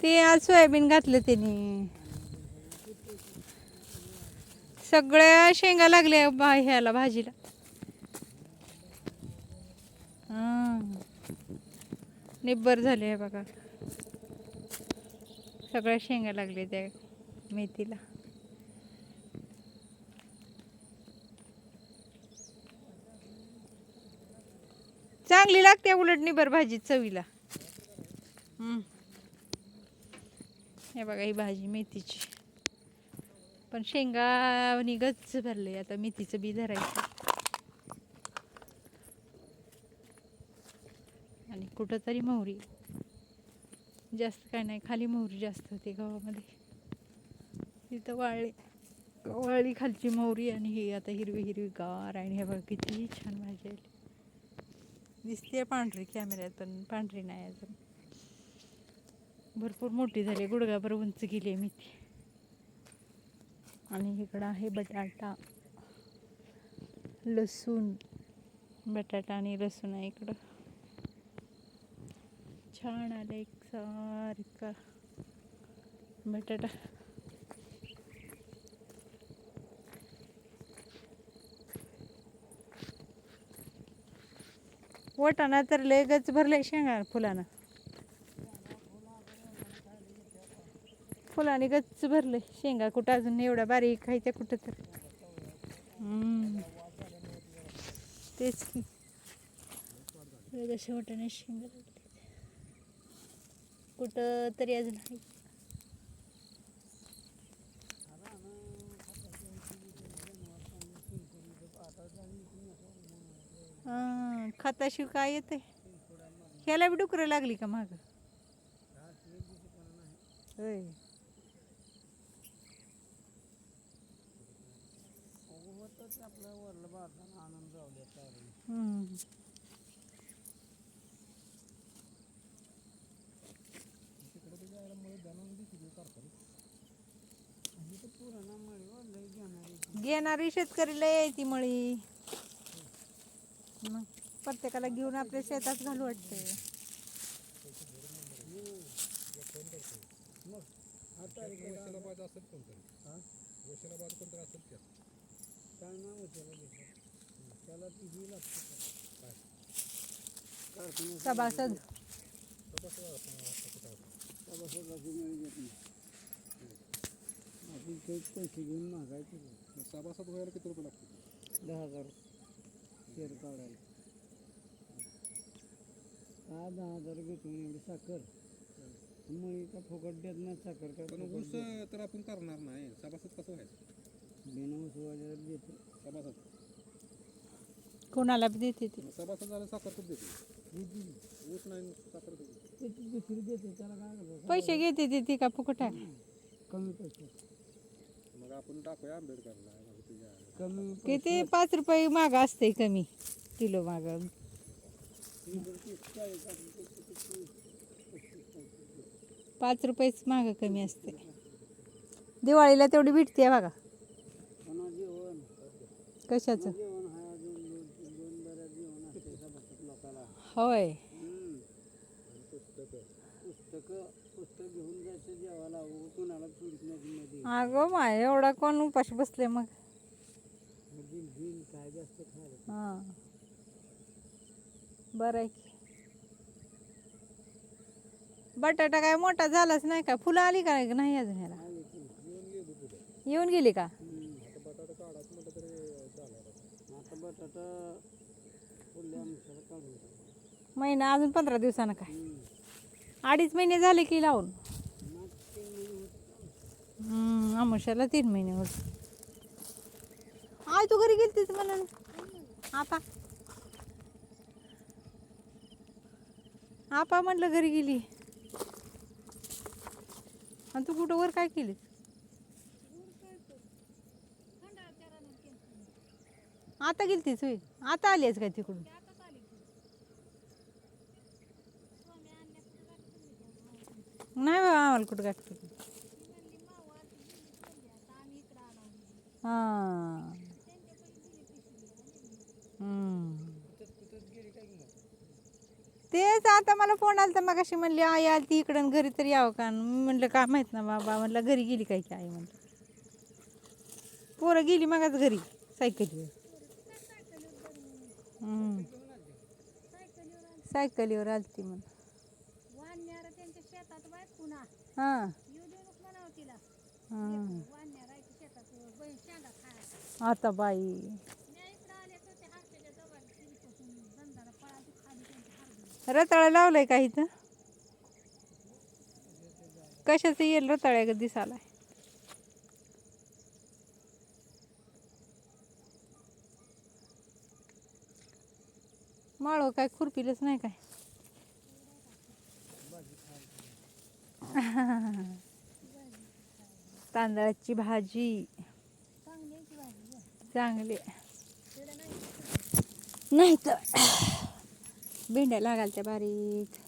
ते आज सोयाबीन घातलं त्याने. सगळ्या शेंगा लागल्या बा ह्याला भाजीला. निब्बर झाले आहे बघा. सगळ्या शेंगा लागल्या त्या मेथीला. चांगली लागते उलट निबर भाजी चवीला. हम्म. हे बघा ही भाजी मेथीची. पण शेंगा आणि गच्च भरले आता मेथीचं बी धरायचं. आणि कुठं तरी मोहरी. जास्त काय नाही खाली मोहरी जास्त होते गव्हामध्ये. तिथं वाळली. वाळली खालची मोहरी आणि ही आता हिरवी हिरवी गार आणि हे बघा किती छान भाजी आली. दिसते पांढरी कॅमेऱ्यात पण पांढरी नाही अजून. भरपूर मोठी झाली. गुडघाभर उंच गेली आहे मेथी आणि इकडं आहे बटाटा लसूण बटाटा आणि लसूण आहे इकडं. छान आलं एक सारखा बटाटा. वटाणा तर लेगच भरले शेंगा फुलानं. फुलाने गच्च भरले. शेंगा कुठं अजून एवढ्या बारीक खायच्या कुठं तर. तेच की. जशा वाटाणे शेंगा कुठं तरी अजून आहे. हां खताशिव काय येते ह्याला बी डुकरं लागली का माग? होय. हम्म. घेणारी शेतकरी लय आहे ती मळी. मग प्रत्येकाला घेऊन आपल्या शेतात घालू वाटते वशिलाबाद असेल कोणतरी वशिलाबाद कोणतरी असेल त्या काय नाव त्याला त्याचं? त्याला ती ही लागते काय? कारखान्यात सभासद सभासदाची मिळी देत नाही. आपण ते पैसे घेऊन मागायचे मग सभासद व्हायला किती रुपये लागतील दहा हजार शेर काढायला हा दहा हजार घेतो एवढी साखर मळी का फुकट देत नाही साखर काय पण ऊस तर आपण करणार नाही सभासद कसं व्हायचं कोणाला बी देते ती. पैसे घेते ती ती का फुकट आहे? कमी पैसे मग आपण टाकूया आंबेडकरला कमी किती? पाच रुपये माग असते कमी किलो माग. पाच रुपयेच माग कमी असते. दिवाळीला तेवढी भेटते बघा पुन्हा जेवण कशाचं जेवण हा अजून दोन दोन बऱ्याच जेवण असते सभासद लोकाला. होय. अगो माय एवढा कोण उपाशी बसले मग? हां. बरं आहे की. बटाटा काय मोठा झालाच नाही का? फुलं आली का नाही अजून ह्याला? येऊन गेली का हम्म. आता बटाटा पुढल्या अंशाला काढून टाक. महिना अजून पंधरा दिवसानं काय? अडीच महिने झाले की लावून? मग हम्म, तीन महिने होत. आय तू घरी गेलतीस म्हणून? आपा आपा म्हटलं घरी गेली. आणि तू कुठं वर काय केलीस? आता गेली तीच होईल आता आली आहेस काय तिकडून? नाही बाबा आम्हाला कुठं गाठते हां. तेच आता मला फोन आला तर मग अशी म्हणली आई आली ती इकडं आणि घरी तर यावं का? म्हणलं काय माहीत ना बाबा. म्हणलं घरी गेली काय की आई? म्हणलं. पोरं गेली मगच घरी सायकलीवर. सायकलीवर आलती ती वाढण्याला त्यांच्या शेतात बाय पुन्हा हां. येऊ म्हणावं तिला हां. शेतात बैल शेंगा खायला आता बाई. मी इकडं आले तर ते जवळ तिरीपासून पळाली खाली का इथं? कशाचं येईल रताळ्या ग दिसालाय काय खुरपिलच नाही काय? तांदळाची भाजी. चांगली. नाही नाही तर भेंड्या लागाल त्या बारीक.